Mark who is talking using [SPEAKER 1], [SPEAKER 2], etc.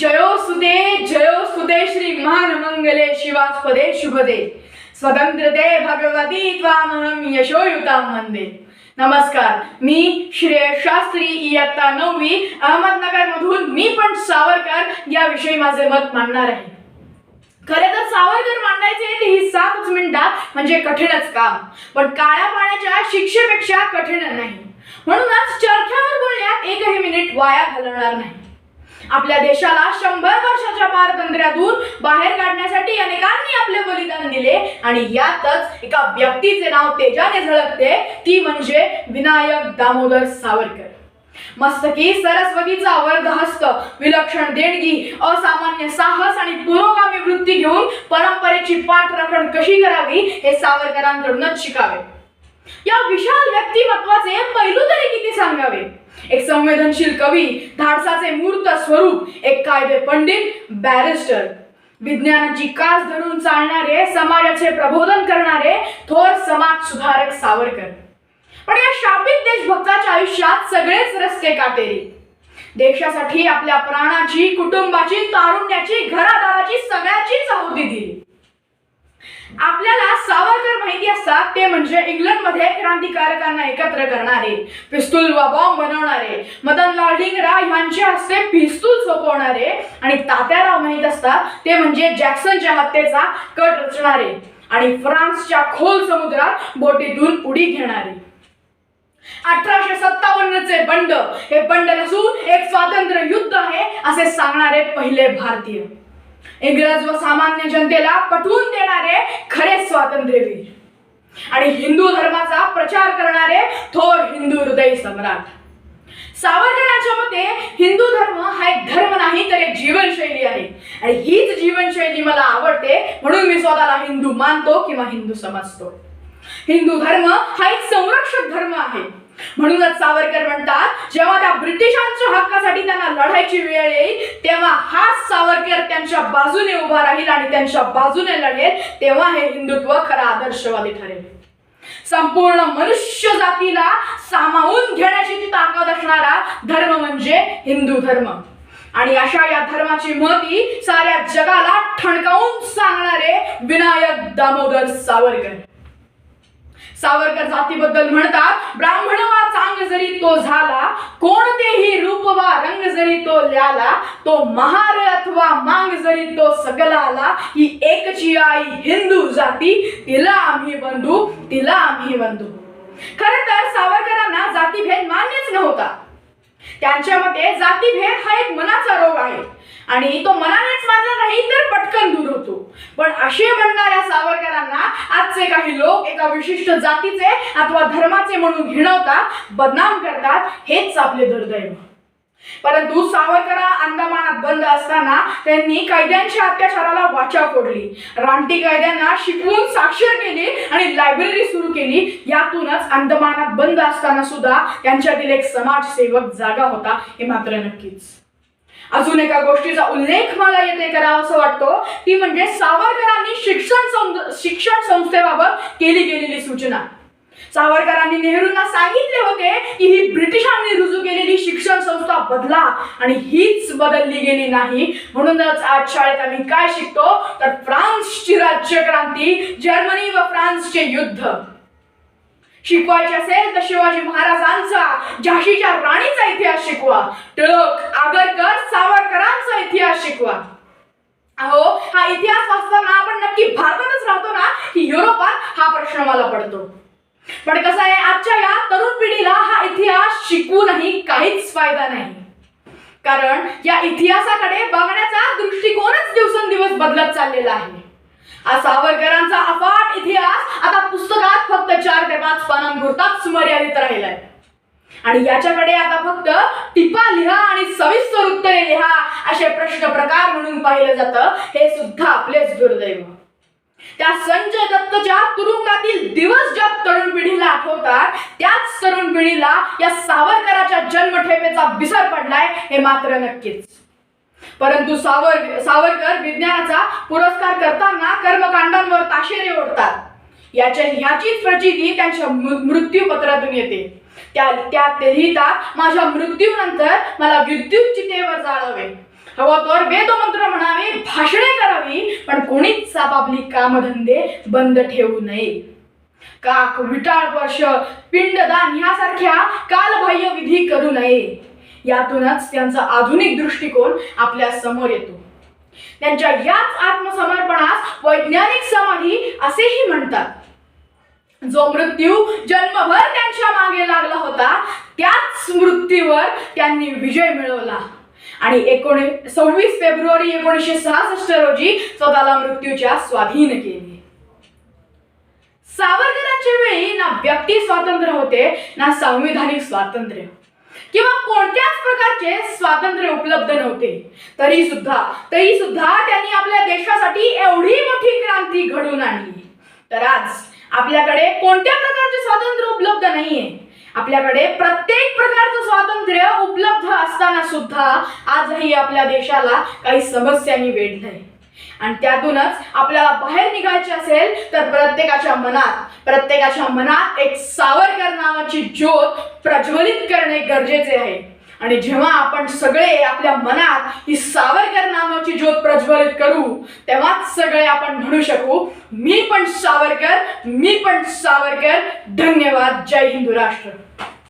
[SPEAKER 1] जयोसुदे जयोसुदे श्री महानमंगले शिवास्पदे शुभदे। स्वतंत्रते भगवती त्वामहं यशोयुता मंदे नमस्कार मी श्रेय शास्त्री इयत्ता नववी अहमदनगर मधून मी पण सावरकर याविषयी माझे मत मांडणार आहे. खरे तर सावरकर मांडायचे ते ही सातच मिनिटात म्हणजे कठीणच काम. पण काळ्या पाण्याच्या शिक्षेपेक्षा कठीण नाही. म्हणूनच चरख्यावर बोलण्यात एकही मिनिट वाया घालवणार नाही. आपल्या देशाला शंभर वर्षाच्या पारतंत्र्यातून बाहेर काढण्यासाठी अनेकांनी आपले बलिदान दिले आणि यातच एका व्यक्तीचे नाव तेजाने झळकते. ती म्हणजे विनायक दामोदर सावरकर. मस्तकी सरस्वतीचा वर्धहस्त विलक्षण देणगी असामान्य साहस आणि पुरोगामी वृत्ती घेऊन परंपरेची पाठराखण कशी करावी हे सावरकरांकडूनच शिकावे. या विशाल व्यक्तिमत्वाचे पैलू तरी किती सांगा एक संवेदनशील कवी धाडसाचे मूर्त स्वरूप एक कायदे पंडित बॅरिस्टर. विज्ञानाची कास धरून चालणारे समाजाचे प्रबोधन करणारे थोर समाज सुधारक सावरकर. पण या शापित देशभक्ताच्या आयुष्यात सगळेच रस्ते काटेरी. देशासाठी आपल्या प्राणाची कुटुंबाची तारुण्याची घरादाराची सगळ्याचीच आहुती दिली. आपल्याला सावरकर माहिती असतात ते म्हणजे इंग्लंडमध्ये क्रांतिकारकांना एकत्र करणारे पिस्तूल व बॉम्ब बनवणारे मदनलाल ढिंगरा यांच्या हस्ते पिस्तूल सोपवणारे आणि तात्याराव माहीत असतात ते म्हणजे जॅक्सनच्या हत्येचा कट रचणारे आणि फ्रान्सच्या खोल समुद्रात बोटीतून उडी घेणारे. अठराशे सत्तावन्नचे बंड हे बंड नसून एक स्वातंत्र्य युद्ध आहे असे सांगणारे पहिले भारतीय. इंग्रज व सामान्य जनतेला पटवून देणारे खरे स्वातंत्र्यवीर आणि हिंदू धर्माचा प्रचार करणारे थोर हिंदू हृदय सम्राट. सावरकरांच्या मते हिंदू धर्म हा एक धर्म नाही तर एक जीवनशैली आहे. आणि हीच जीवनशैली मला आवडते म्हणून मी स्वतःला हिंदू मानतो किंवा हिंदू समजतो. हिंदू धर्म हा एक संरक्षक धर्म आहे. म्हणूनच सावरकर म्हणतात जेव्हा त्या ब्रिटिशांच्या हक्कासाठी त्यांना लढायची वेळ येईल तेव्हा हा सावरकर त्यांच्या बाजूने उभा राहील आणि त्यांच्या बाजूने लढेल तेव्हा हे हिंदुत्व खरा आदर्शवादी ठरेल. संपूर्ण मनुष्य जातीला सामावून घेण्याची ती ताकद असणारा धर्म म्हणजे हिंदू धर्म. आणि अशा या धर्माची महती साऱ्या जगाला ठणकावून सांगणारे विनायक दामोदर सावरकर. सावरकर जातीबद्दल म्हणतात ब्राह्मण वा चांग जरी तो झाला कोणतेही रूप वा रंग जरी तो ल्याला तो महार अथवा मांग जरी तो सगलाला ही एकची आई हिंदू जाती तिला आम्ही बंधू तिला आम्ही बंधू. खर तर सावरकरांना जातीभेद मान्यच नव्हता. त्यांच्या मते जातीभेद हा एक मनाचा रोग आहे. आणि तो मनानेच मानला नाही तर पटकन दूर होतो. पण असे म्हणणाऱ्या सावरकरांना आजचे काही लोक एका विशिष्ट जातीचे अथवा धर्माचे म्हणून घिणवतात बदनाम करतात हेच आपले दुर्दैव. परंतु सावरकरा अंदमानात बंद असताना त्यांनी कैद्यांच्या अत्याचाराला वाचा फोडली. रानटी कैद्यांना शिकवून साक्षर केली आणि लायब्ररी सुरू केली. यातूनच अंदमानात बंद असताना सुद्धा त्यांच्यातील एक समाजसेवक जागा होता हे मात्र नक्कीच. अजून एका गोष्टीचा उल्लेख मला येथे करावा असं वाटतो. ती म्हणजे सावरकरांनी शिक्षण शिक्षण संस्थेबाबत केली गेलेली सूचना. सावरकरांनी नेहरूंना सांगितले होते की ही ब्रिटिशांनी रुजू केलेली शिक्षण संस्था बदला आणि हीच बदलली गेली नाही. म्हणूनच आज शाळेत आम्ही काय शिकतो? तर फ्रान्सची राज्यक्रांती जर्मनी व फ्रान्सचे युद्ध. शिकवायचे असेल तर शिवाजी महाराजांचा झाशीच्या राणीचा इतिहास शिकवा. टिळक आगरकर शिकवा अहो हा इतिहास वाचताना आपण नक्की भारतातच राहतो ना? की युरोपात हा प्रश्न मला पडतो. पण कसं आहे आजच्या या तरुण पिढीला हा इतिहास शिकवूनही काहीच फायदा नाही. कारण या इतिहासाकडे बघण्याचा दृष्टिकोनच दिवसेंदिवस बदलत चाललेला आहे. आज सावरकरांचा अफाट इतिहास आता पुस्तकात फक्त चार ते पाच पानांपुरताच मर्यादित राहिलाय. आणि याच्याकडे आता फक्त टिपा लिहा आणि सविस्तर उत्तरे लिहा असे प्रश्न प्रकार म्हणून पाहिलं जातं. हे सुद्धा आपलेच दुर्दैव. त्या संजय दत्तच्या तुरुंगातील दिवस ज्या तरुण पिढीला आठवतात त्याच तरुण पिढीला या सावरकराच्या जन्मठेपेचा विसर पडलाय हे मात्र नक्कीच. परंतु सावर सावरकर विज्ञानाचा पुरस्कार करताना कर्मकांडांवर ताशेरे ओढतात. याच्या ह्याचीच प्रचिती त्यांच्या मृ- मृत्यूपत्रातून येते. त्या त्या माझ्या मृत्यूनंतर मला विद्युत चितेवर जाळावे. हवं तर वेदमंत्र म्हणावे भाषणे करावी पण कोणीच आपापली कामधंदे बंद ठेवू नये. काक विटाळ वर्ष पिंडदान यासारख्या कालबाह्य विधी करू नये. यातूनच त्यांचा आधुनिक दृष्टिकोन आपल्यासमोर येतो. त्यांच्या याच आत्मसमर्पणास वैज्ञानिक समाधी असेही म्हणतात. जो मृत्यू जन्मभर त्यांच्या मागे होता. त्याच मृत्यूवर त्यांनी विजय मिळवला. आणि एकोणी सव्वीस फेब्रुवारी एकोणीसशे सहासष्ट रोजी स्वतःला मृत्यूच्या स्वाधीन केले. सावरकरांच्या वेळी ना व्यक्ती स्वातंत्र्य होते ना संविधानिक स्वातंत्र्य. किंवा कोणत्याच प्रकारचे स्वातंत्र्य उपलब्ध नव्हते. तरी सुद्धा तरी सुद्धा त्यांनी आपल्या देशासाठी एवढी मोठी क्रांती घडवून आणली. तर आज आपल्याकडे कोणत्या प्रकारचे स्वातंत्र्य उपलब्ध नाहीये? आपल्याकडे प्रत्येक प्रकारचं स्वातंत्र्य उपलब्ध असताना सुद्धा आजही आपल्या देशाला काही समस्यांनी वेढलंय. आणि त्यातूनच आपल्याला बाहेर निघायचे असेल तर प्रत्येकाच्या मनात प्रत्येकाच्या मनात एक सावरकर नावाची ज्योत प्रज्वलित करणे गरजेचे आहे. आणि जेव्हा आपण सगळे आपल्या मनात ही सावरकर नावाची ज्योत प्रज्वलित करू तेव्हाच सगळे आपण म्हणू शकू मी पण सावरकर मी पण सावरकर धन्यवाद जय हिंदू राष्ट्र.